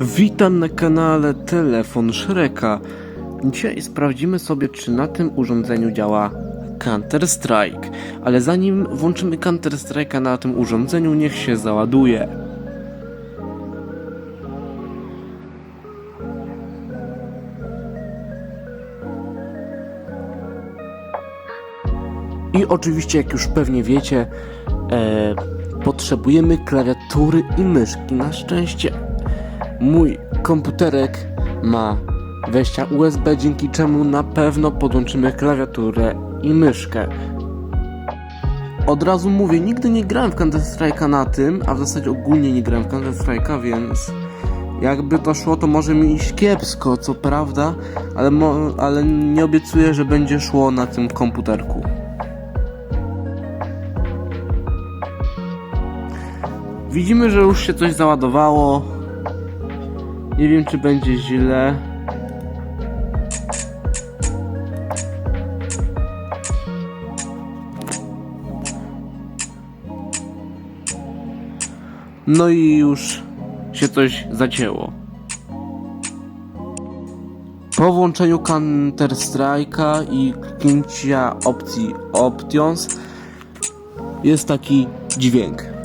Witam na kanale Telefon Shreka. Dzisiaj sprawdzimy sobie, czy na tym urządzeniu działa Counter Strike. Ale zanim włączymy Counter Strike'a na tym urządzeniu, niech się załaduje. I oczywiście, jak już pewnie wiecie, e, potrzebujemy klawiatury i myszki. Na szczęście mój komputerek ma wejścia USB, dzięki czemu na pewno podłączymy klawiaturę i myszkę. Od razu mówię, nigdy nie grałem w Counter Strike'a na tym, a w zasadzie ogólnie nie grałem w Counter Strike'a, więc jakby to szło, to może mi iść kiepsko, co prawda, ale, ale nie obiecuję, że będzie szło na tym komputerku. Widzimy, że już się coś załadowało. Nie wiem, czy będzie źle. No i już się coś zacięło. Po włączeniu Counter Strike'a i kliknięcia opcji Options jest taki dźwięk.